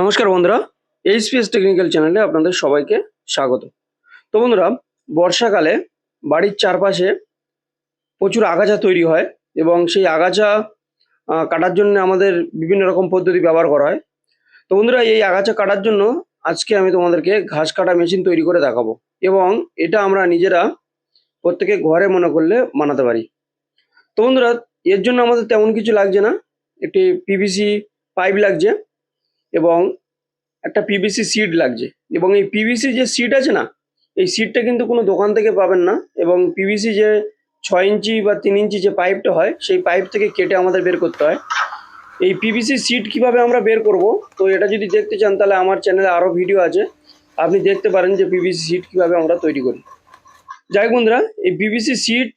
নমস্কার বন্ধুরা, HPS technical চ্যানেলে আপনাদের সবাইকে স্বাগত। তো বন্ধুরা, বর্ষাকালে বাড়ির চারপাশে প্রচুর আগাছা তৈরি হয় এবং সেই আগাছা কাটার জন্য আমাদের বিভিন্ন রকম পদ্ধতি ব্যবহার করা হয়। তো বন্ধুরা, এই আগাছা কাটার জন্য আজকে আমি তোমাদেরকে ঘাস কাটা মেশিন তৈরি করে দেখাবো এবং এটা আমরা নিজেরা প্রত্যেকে ঘরে মনে করলে বানাতে পারি। তো বন্ধুরা, এর জন্য আমাদের তেমন কিছু লাগছে না, একটি পিভিসি পাইপ লাগছে। এবং একটা পিভিসি সিড লাগছে। এবং এই পিভিসি যে সিড আছে না, এই সিডটা কিন্তু কোনো দোকান থেকে পাবেন না এবং পিভিসি যে ছয় ইঞ্চি বা তিন ইঞ্চি যে পাইপটা হয়, সেই পাইপ থেকে কেটে আমাদের বের করতে হয়। এই পিভিসি সিড কীভাবে আমরা বের করব? তো এটা যদি দেখতে চান, তাহলে আমার চ্যানেলে আরও ভিডিও আছে। আপনি দেখতে পারেন যে পিভিসি সিড কীভাবে আমরা তৈরি করি। যাই বন্ধুরা, এই পিভিসি সিট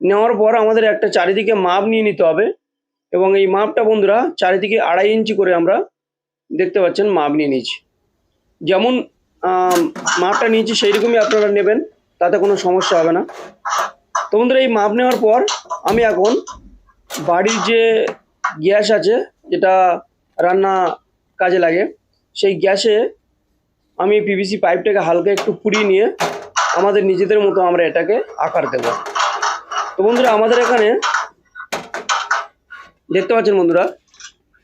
নেওয়ার পর আমাদের একটা চারিদিকে মাপ নিয়ে নিতে হবে। এবং এই মাপটা বন্ধুরা চারিদিকে আড়াই ইঞ্চি করে আমরা দেখতে পাচ্ছেন মাপ নিয়ে নিয়েছি। যেমন মাপটা নিয়েছি সেই রকমই আপনারা নেবেন, তাতে কোনো সমস্যা হবে না। তো বন্ধুরা, এই মাপ নেওয়ার পর আমি এখন বাড়ির যে গ্যাস আছে, যেটা রান্না কাজে লাগে, সেই গ্যাসে আমি পিভিসি পাইপটাকে হালকা একটু পুড়িয়ে নিয়ে আমাদের নিজেদের মতো আমরা এটাকে আকার দেব। তো বন্ধুরা, আমাদের এখানে দেখতে পাচ্ছেন বন্ধুরা,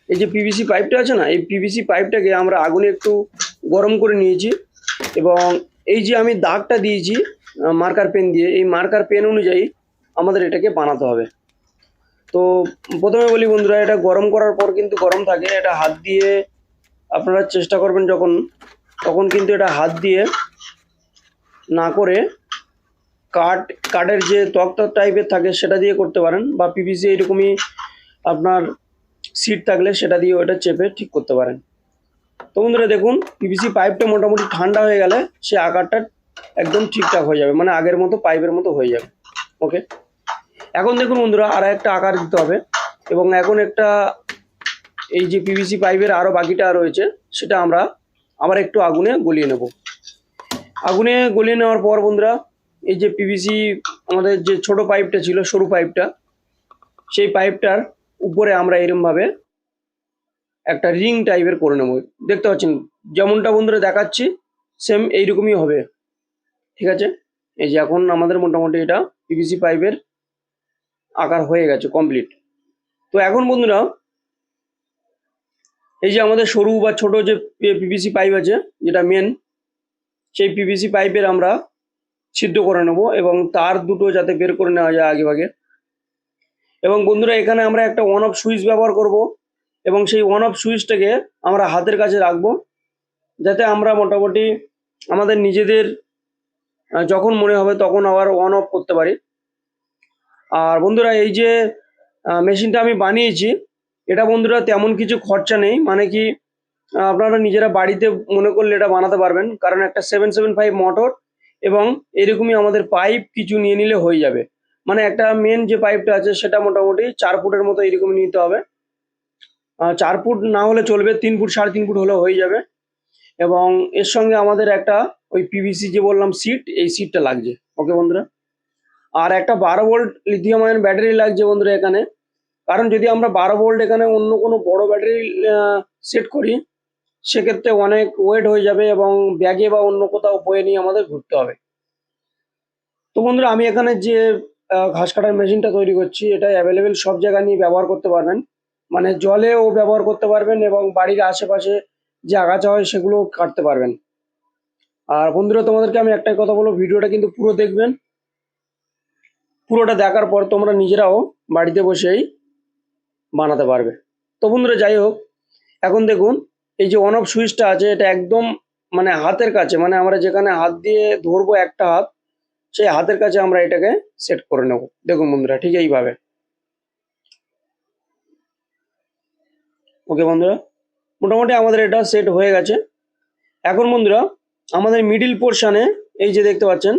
এই যে পিভিসি পাইপটা আছে না, এই পিভিসি পাইপটাকে আমরা আগুনে একটু গরম করে নিয়েছি এবং এই যে আমি দাগটা দিয়েছি মার্কার পেন দিয়ে, এই মার্কার পেন অনুযায়ী আমাদের এটাকে বানাতে হবে। তো প্রথমে বলি বন্ধুরা, এটা গরম করার পর কিন্তু গরম থাকে, এটা হাত দিয়ে আপনারা চেষ্টা করবেন যখন, তখন কিন্তু এটা হাত দিয়ে না করে কাঠ, কাঠের যে তক্তা টাইপের থাকে সেটা দিয়ে করতে পারেন বা পিভিসি এরকমই আপনার সিট থাকলে সেটা দিয়ে ওটা চেপে ঠিক করতে পারেন। তো বন্ধুরা দেখুন পিভিসি পাইপটা মোটামুটি ঠান্ডা হয়ে গেলে সে আকারটা একদম ঠিকঠাক হয়ে যাবে মানে আগের মতো পাইপের মতো হয়ে যাবে। ওকে এখন দেখুন বন্ধুরা, আর একটা আকার দিতে হবে এবং এখন একটা এই যে পিভিসি পাইপের আরও বাকিটা রয়েছে, সেটা আমরা আবার একটু আগুনে গলিয়ে নেব। আগুনে গলিয়ে নেওয়ার পর বন্ধুরা, এই যে পিভিসি আমাদের যে ছোট পাইপটা ছিল, সরু পাইপটা সেই পাইপটার উপরে আমরা এরমভাবে একটা রিং টাইপের করে নেব। দেখতে পাচ্ছেন, যেমনটা বন্ধুরা দেখাচ্ছি সেম এইরকমই হবে। ঠিক আছে? এই যে এখন আমাদের মোটামুটি এটা পিভিসি পাইপের আকার হয়ে গেছে কমপ্লিট তো এখন বন্ধুরা, এই যে আমাদের সরু বা ছোট যে পিভিসি পাইপ আছে, যেটা মেন সেই পিভিসি পাইপের আমরা সিদ্ধ করে নেব এবং তার দুটো যাতে বের করে নেওয়া যায় আগে ভাগে। এবং বন্ধুরা, এখানে আমরা একটা অন অফ সুইচ ব্যবহার করব এবং সেই ওয়ান অফ সুইচটাকে আমরা হাতের কাছে রাখব যাতে আমরা মোটামুটি আমাদের নিজেদের যখন মনে হবে তখন আবার অন অফ করতে পারি। আর বন্ধুরা, এই যে মেশিনটা আমি বানিয়েছি, এটা বন্ধুরা তেমন কিছু খরচা নেই। মানে কি আপনারা নিজেরা বাড়িতে মনে করলে এটা বানাতে পারবেন। কারণ একটা সেভেন সেভেন ফাইভ মোটর এবং এরকমই আমাদের পাইপ কিছু নিয়ে নিলে হয়ে যাবে। মানে একটা মেন যে পাইপটা আছে, সেটা মোটামুটি চার ফুটের মতো এরকম নিতে হবে। চার ফুট না হলে চলবে, তিন ফুট, সাড়ে তিন ফুট হলেও হয়ে যাবে। এবং এর সঙ্গে আমাদের একটা ওই পিভিসি যে বললাম সিট এই সিটটা লাগছে। ওকে বন্ধুরা? আর একটা বারো ভোল্ট লিথিয়াম আয়ন ব্যাটারি লাগছে বন্ধুরা এখানে। কারণ যদি আমরা বারো ভোল্ট এখানে অন্য কোনো বড় ব্যাটারি সেট করি, সেক্ষেত্রে অনেক ওয়েট হয়ে যাবে এবং ব্যাগে বা অন্য কোথাও বয়ে নিয়ে আমাদের ঘুরতে হবে। তো বন্ধুরা, আমি এখানে যে ঘাস কাটার মেশিনটা তৈরি করছি। এটা অ্যাভেলেবেল সব জায়গায় নিয়ে ব্যবহার করতে পারবেন। মানে জলেও ব্যবহার করতে পারবেন এবং বাড়ির আশেপাশে যে আগাছা হয় সেগুলো কাটতে পারবেন। আর বন্ধুরা, তোমাদেরকে আমি একটাই কথা বলব, ভিডিওটা কিন্তু পুরো দেখবেন। পুরোটা দেখার পর তোমরা নিজেরাও বাড়িতে বসেই বানাতে পারবে। তো বন্ধুরা, যাই হোক, এখন দেখুন, এই যে অন অফ সুইচটা আছে, এটা একদম মানে হাতের কাছে মানে আমরা যেখানে হাত দিয়ে ধরবো একটা হাত সেই হাতের কাছে আমরা এটাকে সেট করে নেব। দেখুন বন্ধুরা, ঠিক এইভাবে। ওকে বন্ধুরা, মোটামুটি আমাদের এটা সেট হয়ে গেছে। এখন বন্ধুরা, আমাদের মিডিল পোর্শানে এই যে দেখতে পাচ্ছেন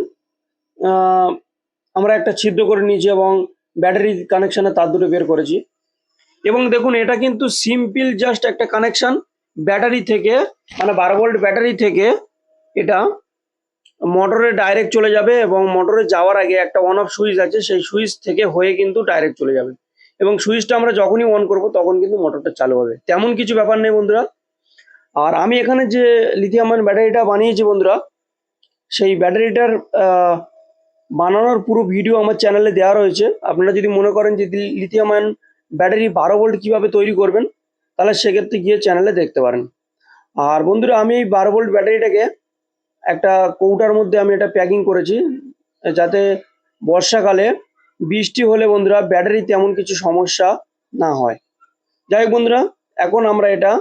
আমরা একটা ছিদ্র করে নিয়েছি এবং ব্যাটারি কানেকশনে তার দুটো বের করেছি। এবং দেখুন, এটা কিন্তু সিম্পল জাস্ট একটা কানেকশন ব্যাটারি থেকে মানে বারো ভোল্ট ব্যাটারি থেকে এটা মোটরে ডাইরেক্ট চলে যাবে এবং মোটরে যাওয়ার আগে একটা অন অফ সুইচ আছে, সেই সুইচ থেকে হয়ে কিন্তু ডাইরেক্ট চলে যাবে। এবং সুইচটা আমরা যখনই অন করব, তখন কিন্তু মোটরটা চালু হবে। তেমন কিছু ব্যাপার নেই বন্ধুরা। আর আমি এখানে যে লিথিয়াম আয়ন ব্যাটারিটা বানিয়েছি বন্ধুরা, সেই ব্যাটারিটার বানানোর পুরো ভিডিও আমার চ্যানেলে দেওয়া রয়েছে। আপনারা যদি মনে করেন যে লিথিয়াম আয়ন ব্যাটারি বারো ভোল্ট কীভাবে তৈরি করবেন, তাহলে সেক্ষেত্রে গিয়ে চ্যানেলে দেখতে পারেন। আর বন্ধুরা, আমি এই বারো ভোল্ট ব্যাটারিটাকে একটা কৌটার মধ্যে আমি এটা প্যাকিং করেছি, যাতে বর্ষাকালে বৃষ্টি হলে বন্ধুরা ব্যাটারি তেমন কিছু সমস্যা না হয়। যাই হোক বন্ধুরা, এখন আমরা এটা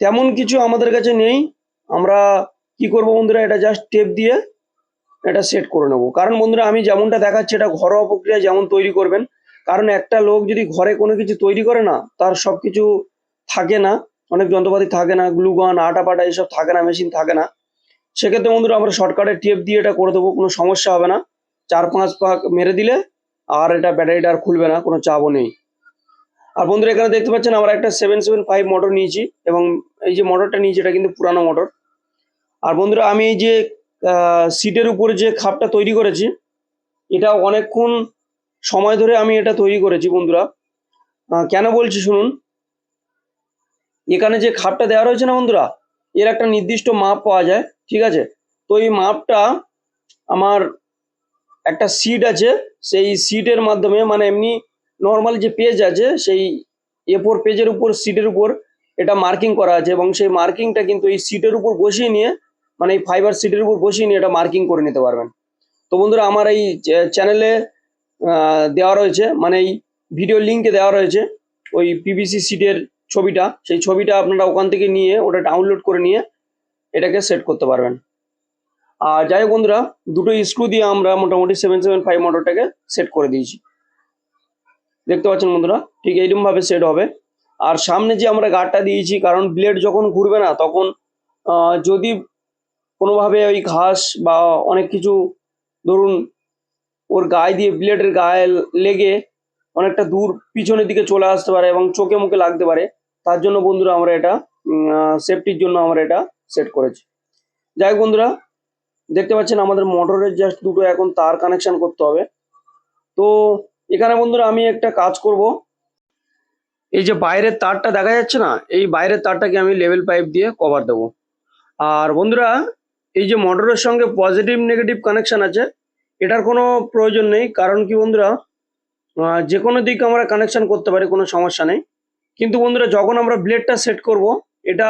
তেমন কিছু আমাদের কাছে নেই। আমরা কি করব বন্ধুরা, এটা জাস্ট টেপ দিয়ে এটা সেট করে নেব। কারণ বন্ধুরা, আমি যেমনটা দেখাচ্ছি, এটা ঘরোয়া প্রক্রিয়া যেমন তৈরি করবেন, কারণ একটা লোক যদি ঘরে কোনো কিছু তৈরি করে না, তার সব কিছু থাকে না, অনেক যন্ত্রপাতি থাকে না গ্লুগান আটা পাটা এসব থাকে না, মেশিন থাকে না। সেক্ষেত্রে বন্ধুরা আমরা শর্টকাটে টেপ দিয়ে এটা করে দেবো, কোনো সমস্যা হবে না। চার পাঁচ পাক মেরে দিলে আর এটা ব্যাটারিটা আর খুলবে না, কোনো চাপও নেই। আর বন্ধুরা এখানে দেখতে পাচ্ছেন আমরা একটা সেভেন সেভেন ফাইভ মোটর নিয়েছি এবং এই যে মোটরটা নিয়েছি এটা কিন্তু পুরানো মোটর আর বন্ধুরা আমি এই যে সিটের উপরে যে খাপটা তৈরি করেছি, এটা অনেকক্ষণ সময় ধরে আমি এটা তৈরি করেছি বন্ধুরা। কেন বলছি শুনুন? এখানে যে খাপটা দেওয়া রয়েছে না বন্ধুরা, এর একটা নির্দিষ্ট মাপ পাওয়া যায়। ঠিক আছে? তো এই মাপটা আমার একটা সিট আছে, সেই সিটের মাধ্যমে মানে এমনি নর্মাল যে পেজ আছে, সেই এ ফোর পেজের উপর সিটের উপর এটা মার্কিং করা আছে এবং সেই মার্কিংটা কিন্তু এই সিটের উপর বসিয়ে নিয়ে মানে এই ফাইবার সিটের উপর বসিয়ে নিয়ে এটা মার্কিং করে নিতে পারবেন। তো বন্ধুরা, আমার এই চ্যানেলে দেওয়া রয়েছে মানে এই ভিডিও লিঙ্কে দেওয়া রয়েছে, ওই পিভিসি সিটের ছবিটা। সেই ছবিটা আপনারা ওখান থেকে নিয়ে, ওটা ডাউনলোড করে নিয়ে এটাকে সেট করতে পারবেন। আর যাই হোক বন্ধুরা, দুটো স্ক্রু দিয়ে আমরা মোটামুটি সেভেন সেভেন ফাইভ মোটরটাকে সেট করে দিয়েছি। দেখতে পাচ্ছেন বন্ধুরা, ঠিক এইরকম ভাবে সেট হবে। আর সামনে যে আমরা গার্ডটা দিয়েছি, কারণ ব্লেড যখন ঘুরবে না, তখন যদি কোনোভাবে ওই ঘাস বা অনেক কিছু, ধরুন, ওর গায়ে দিয়ে ব্লেডের গায়ে লেগে অনেকটা দূর পিছনের দিকে চলে আসতে পারে এবং চোখে মুখে লাগতে পারে, তার জন্য বন্ধুরা আমরা এটা সেফটির জন্য আমরা এটা সেট করেছি। যাই হোক বন্ধুরা, দেখতে পাচ্ছেন আমাদের মোটরের জাস্ট দুটো এখন তার কানেকশন করতে হবে। তো এখানে বন্ধুরা আমি একটা কাজ করব। এই যে বাইরের তারটা দেখা যাচ্ছে না, এই বাইরের তারটাকে আমি লেভেল পাইপ দিয়ে কভার দেবো। আর বন্ধুরা, এই যে মোটরের সঙ্গে পজিটিভ নেগেটিভ কানেকশন আছে, এটার কোনো প্রয়োজন নেই। কারণ কি বন্ধুরা যে কোনো দিক আমরা কানেকশন করতে পারি, কোনো সমস্যা নেই। কিন্তু বন্ধুরা, যখন আমরা ব্লেডটা সেট করব, এটা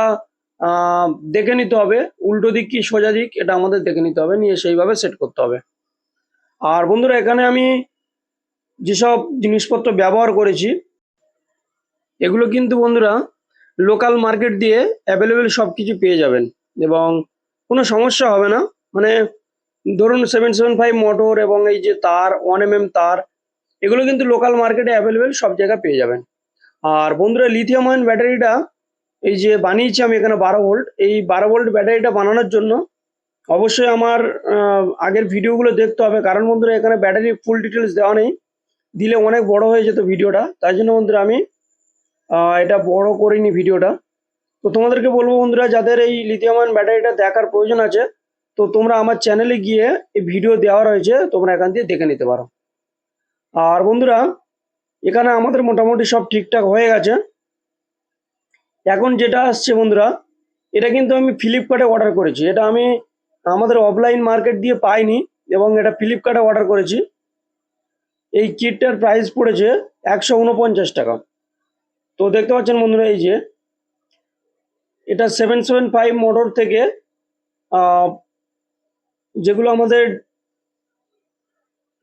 দেখে নিতে হবে। উল্টো দিক কি সোজা দিক, এটা আমাদের দেখে নিতে হবে। নিয়ে সেইভাবে সেট করতে হবে। আর বন্ধুরা, এখানে আমি যেসব জিনিসপত্র ব্যবহার করেছি, এগুলো কিন্তু বন্ধুরা লোকাল মার্কেট দিয়ে অ্যাভেলেবেল সব কিছু পেয়ে যাবেন। এবং কোনো সমস্যা হবে না। মানে ধরুন সেভেন সেভেন ফাইভ মোটর এবং এই যে তার ওয়ান এম এম তার, এগুলো কিন্তু লোকাল মার্কেটে অ্যাভেলেবেল সব জায়গায় পেয়ে যাবেন। আর বন্ধুরা লিথিয়াম আয়ন ব্যাটারিটা এই যে বানিয়েছি আমি এখানে বারো ভোল্ট। এই বারো ভোল্ট ব্যাটারিটা বানানোর জন্য অবশ্যই আমার আগের ভিডিওগুলো দেখতে হবে। কারণ বন্ধুরা, এখানে ব্যাটারি ফুল ডিটেলস দেওয়া নেই। দিলে অনেক বড় হয়ে যেত ভিডিওটা। তাই জন্য বন্ধুরা, আমি এটা বড় করিনি ভিডিওটা। তো তোমাদেরকে বলব বন্ধুরা, যাদের এই লিথিয়াম আয়ন ব্যাটারিটা দেখার প্রয়োজন আছে, তো তোমরা আমার চ্যানেলে গিয়ে এই ভিডিও দেওয়া রয়েছে, তোমরা এখান দিয়ে দেখে নিতে পারো। আর বন্ধুরা, এখানে আমাদের মোটামুটি সব ঠিকঠাক হয়ে গেছে। এখন যেটা আসছে বন্ধুরা, এটা কিন্তু আমি ফ্লিপকার্টে অর্ডার করেছি। এটা আমি আমাদের অফলাইন মার্কেট দিয়ে পাইনি এবং এটা ফ্লিপকার্টে অর্ডার করেছি। এই কিটটার প্রাইস পড়েছে একশো উনপঞ্চাশ টাকা। তো দেখতে পাচ্ছেন বন্ধুরা, এই যে এটা সেভেন সেভেন ফাইভ মোটর থেকে যেগুলো আমাদের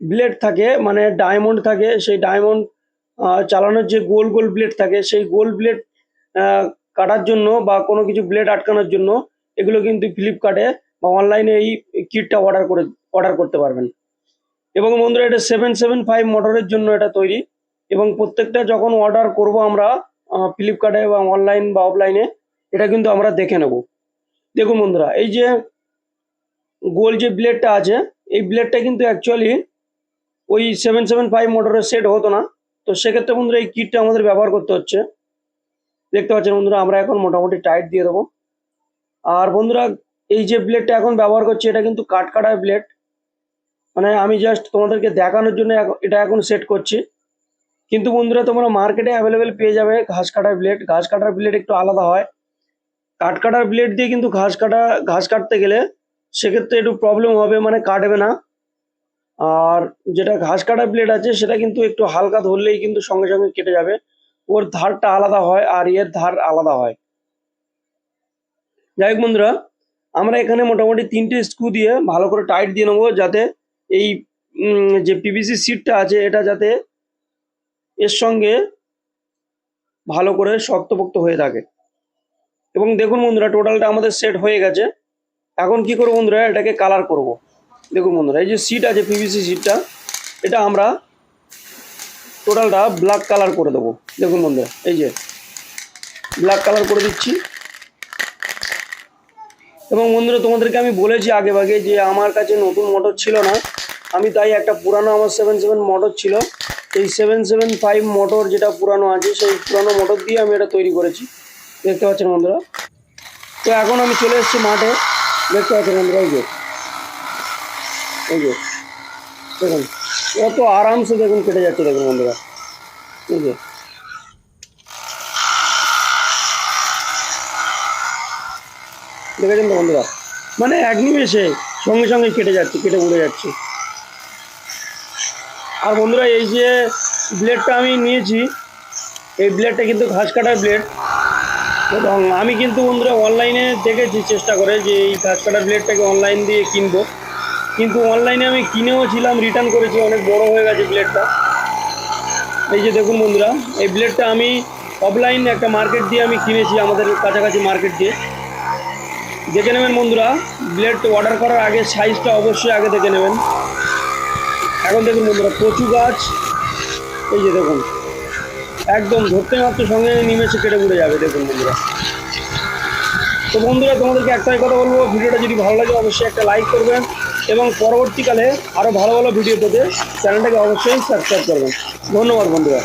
ব্লেড থাকে মানে ডায়মন্ড থাকে, সেই ডায়মন্ড চালানোর যে গোল গোল ব্লেড থাকে, সেই গোল ব্লেড কাটার জন্য বা কোনো কিছু ব্লেড আটকানোর জন্য এগুলো কিন্তু ফ্লিপকার্টে বা অনলাইনে এই কিটটা অর্ডার করে অর্ডার করতে পারবেন। এবং বন্ধুরা, এটা সেভেন সেভেন ফাইভ মোটরের জন্য এটা তৈরি। এবং প্রত্যেকটা যখন অর্ডার করব আমরা ফ্লিপকার্টে বা অনলাইন বা অফলাইনে এটা কিন্তু আমরা দেখে নেব। দেখুন বন্ধুরা, এই যে গোল যে ব্লেডটা আছে, এই ব্লেডটা কিন্তু অ্যাকচুয়ালি ওই সেভেন সেভেন ফাইভ মোটরের সেট হতো না। তো সেক্ষেত্রে বন্ধুরা, এই কিটটা আমাদের ব্যবহার করতে হচ্ছে। দেখতে পাচ্ছেন বন্ধুরা, আমরা এখন মোটামুটি টাইট দিয়ে দেবো। আর বন্ধুরা, এই যে ব্লেডটা এখন ব্যবহার করছি, এটা কিন্তু কাট কাটার ব্লেড মানে আমি জাস্ট তোমাদেরকে দেখানোর জন্য এটা এখন সেট করছি। কিন্তু বন্ধুরা, তোমরা মার্কেটে অ্যাভেলেবেল পেয়ে যাবে ঘাস কাটার ব্লেড ঘাস কাটার ব্লেড একটু আলাদা হয়। কাঠ কাটার ব্লেড দিয়ে কিন্তু ঘাস কাটা, ঘাস কাটতে গেলে সেক্ষেত্রে একটু প্রবলেম হবে মানে কাটবে না। আর যেটা ঘাস কাটার ব্লেড আছে, সেটা কিন্তু একটু হালকা ধরলেই কিন্তু সঙ্গে সঙ্গে কেটে যাবে। ওর ধারটা আলাদা হয় আর এর ধার আলাদা হয়। যাই হোক বন্ধুরা, আমরা এখানে মোটামুটি তিনটে স্ক্রু দিয়ে ভালো করে টাইট দিয়ে নেব যাতে এই যে পিভিসি সিটটা আছে, এটা যাতে এর সঙ্গে ভালো করে শক্তপোক্ত হয়ে থাকে। এবং দেখুন বন্ধুরা টোটালটা আমাদের সেট হয়ে গেছে। এখন কি করব বন্ধুরা, এটাকে কালার করব। দেখুন বন্ধুরা, এই যে সিট আছে পিভিসি সিটটা এটা আমরা টোটালটা ব্ল্যাক কালার করে দেবো। দেখুন বন্ধুরা, এই যে ব্ল্যাক কালার করে দিচ্ছি। এবং বন্ধুরা, তোমাদেরকে আমি বলেছি আগে ভাগে যে আমার কাছে নতুন মোটর ছিল না। আমি তাই একটা পুরানো আমার সেভেন সেভেন মোটর ছিল। এই সেভেন সেভেন ফাইভ মোটর যেটা পুরানো আছে, সেই পুরানো মোটর দিয়ে আমি এটা তৈরি করেছি। দেখতে পাচ্ছেন বন্ধুরা? তো এখন আমি চলে এসেছি মাঠে। দেখতে পাচ্ছেন বন্ধুরা, এই যে। এই যে, দেখুন। কত আরামসে দেখুন কেটে যাচ্ছে দেখুন বন্ধুরা। যে। দেখেছেন তো বন্ধুরা? মানে এক নিমেষে সঙ্গে সঙ্গে কেটে যাচ্ছে, কেটে উড়ে যাচ্ছে। আর বন্ধুরা, এই যে ব্লেডটা আমি নিয়েছি, এই ব্লেডটা কিন্তু ঘাস কাটার ব্লেড এবং আমি কিন্তু বন্ধুরা অনলাইনে দেখেছি চেষ্টা করে যে এই ঘাস কাটার ব্লেডটাকে অনলাইন দিয়ে কিনবো। কিন্তু অনলাইনে আমি কিনেও ছিলাম রিটার্ন করেছি, অনেক বড় হয়ে গেছে ব্লেডটা এই যে দেখুন বন্ধুরা, এই ব্লেডটা আমি অফলাইন একটা মার্কেট দিয়ে আমি কিনেছি, আমাদের কাছাকাছি মার্কেট দিয়ে। দেখে নেবেন বন্ধুরা ব্লেড অর্ডার করার আগে সাইজটা অবশ্যই আগে দেখে নেবেন। এখন দেখুন বন্ধুরা, কচু গাছ, এই যে দেখুন। একদম ধরতে মাত্র সঙ্গে নিমেষে কেটে উড়ে যাবে, দেখুন বন্ধুরা। তো বন্ধুরা, তোমাদেরকে একটাই কথা বলব, ভিডিওটা যদি ভালো লাগে, অবশ্যই একটা লাইক করবেন। এবং পরবর্তীকালে আরও ভালো ভালো ভিডিও পেতে চ্যানেলটাকে অবশ্যই সাবস্ক্রাইব করবেন। ধন্যবাদ বন্ধুরা।